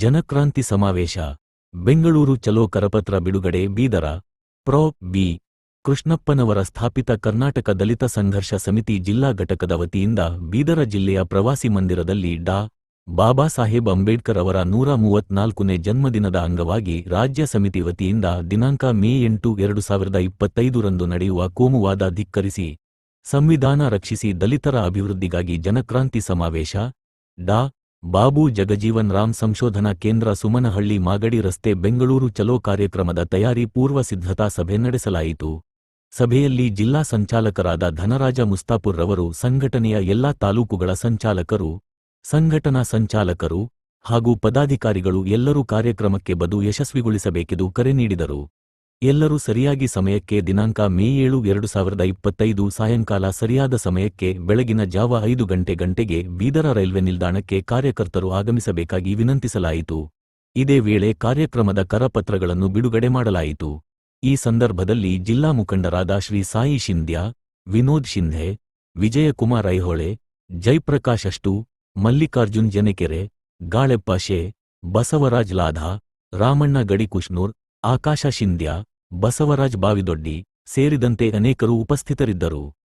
ಜನಕ್ರಾಂತಿ ಸಮಾವೇಶ, ಬೆಂಗಳೂರು ಚಲೋ ಕರಪತ್ರ ಬಿಡುಗಡೆ, ಬೀದರ. ಪ್ರೊ. ಬಿ. ಕೃಷ್ಣಪ್ಪನವರ ಸ್ಥಾಪಿತ ಕರ್ನಾಟಕ ದಲಿತ ಸಂಘರ್ಷ ಸಮಿತಿ ಜಿಲ್ಲಾ ಘಟಕದ ವತಿಯಿಂದ ಬೀದರ ಜಿಲ್ಲೆಯ ಪ್ರವಾಸಿ ಮಂದಿರದಲ್ಲಿ ಡಾ. ಬಾಬಾ ಸಾಹೇಬ್ ಅಂಬೇಡ್ಕರ್ ಅವರ ನೂರ ಮೂವತ್ನಾಲ್ಕನೇ ಜನ್ಮದಿನದ ಅಂಗವಾಗಿ ರಾಜ್ಯ ಸಮಿತಿ ವತಿಯಿಂದ ದಿನಾಂಕ ಮೇ ಎಂಟು ಎರಡು ಸಾವಿರದ ಇಪ್ಪತ್ತೈದರಂದು ನಡೆಯುವ ಕೋಮುವಾದ ಧಿಕ್ಕರಿಸಿ, ಸಂವಿಧಾನ ರಕ್ಷಿಸಿ ದಲಿತರ ಅಭಿವೃದ್ಧಿಗಾಗಿ ಜನಕ್ರಾಂತಿ ಸಮಾವೇಶ, ಡಾ. ಬಾಬು ಜಗಜೀವನ್ ರಾಮ್ ಸಂಶೋಧನಾ ಕೇಂದ್ರ ಸುಮನಹಳ್ಳಿ ಮಾಗಡಿ ರಸ್ತೆ ಬೆಂಗಳೂರು ಚಲೋ ಕಾರ್ಯಕ್ರಮದ ತಯಾರಿ ಪೂರ್ವ ಸಿದ್ಧತಾ ಸಭೆ ನಡೆಸಲಾಯಿತು. ಸಭೆಯಲ್ಲಿ ಜಿಲ್ಲಾ ಸಂಚಾಲಕರಾದ ಧನರಾಜ ಮುಸ್ತಾಪುರ್ರವರು ಸಂಘಟನೆಯ ಎಲ್ಲಾ ತಾಲೂಕುಗಳ ಸಂಚಾಲಕರು, ಸಂಘಟನಾ ಸಂಚಾಲಕರು ಹಾಗೂ ಪದಾಧಿಕಾರಿಗಳು ಎಲ್ಲರೂ ಕಾರ್ಯಕ್ರಮಕ್ಕೆ ಬದು ಯಶಸ್ವಿಗೊಳಿಸಬೇಕೆಂದು ಕರೆ ನೀಡಿದರು. ಎಲ್ಲರೂ ಸರಿಯಾಗಿ ಸಮಯಕ್ಕೆ ದಿನಾಂಕ ಮೇ ಏಳು ಎರಡು ಸಾವಿರದ ಇಪ್ಪತ್ತೈದು ಸಾಯಂಕಾಲ ಸರಿಯಾದ ಸಮಯಕ್ಕೆ ಬೆಳಗಿನ ಜಾವ ಐದು ಗಂಟೆ ಗಂಟೆಗೆ ಬೀದರ ರೈಲ್ವೆ ನಿಲ್ದಾಣಕ್ಕೆ ಕಾರ್ಯಕರ್ತರು ಆಗಮಿಸಬೇಕಾಗಿ ವಿನಂತಿಸಲಾಯಿತು. ಇದೇ ವೇಳೆ ಕಾರ್ಯಕ್ರಮದ ಕರಪತ್ರಗಳನ್ನು ಬಿಡುಗಡೆ ಮಾಡಲಾಯಿತು. ಈ ಸಂದರ್ಭದಲ್ಲಿ ಜಿಲ್ಲಾ ಮುಖಂಡರಾದ ಶ್ರೀ ಸಾಯಿ ಶಿಂದ್ಯಾ, ವಿನೋದ್ ಶಿಂಧೆ, ವಿಜಯಕುಮಾರ್ ಐಹೊಳೆ, ಜೈಪ್ರಕಾಶ್ ಅಷ್ಟು, ಮಲ್ಲಿಕಾರ್ಜುನ್ ಜನೆಕೆರೆ, ಗಾಳೆಪ್ಪ ಶೇ, ಬಸವರಾಜ್ ಲಾಧಾ, ರಾಮಣ್ಣ ಗಡಿಕುಷ್ನೂರ್ ಆಕಾಶ ಶಿಂದ್ಯಾ ಬಸವರಾಜ್ ಬಾವಿದೊಡ್ಡಿ ಸೇರಿದಂತೆ ಅನೇಕರು ಉಪಸ್ಥಿತರಿದ್ದರು.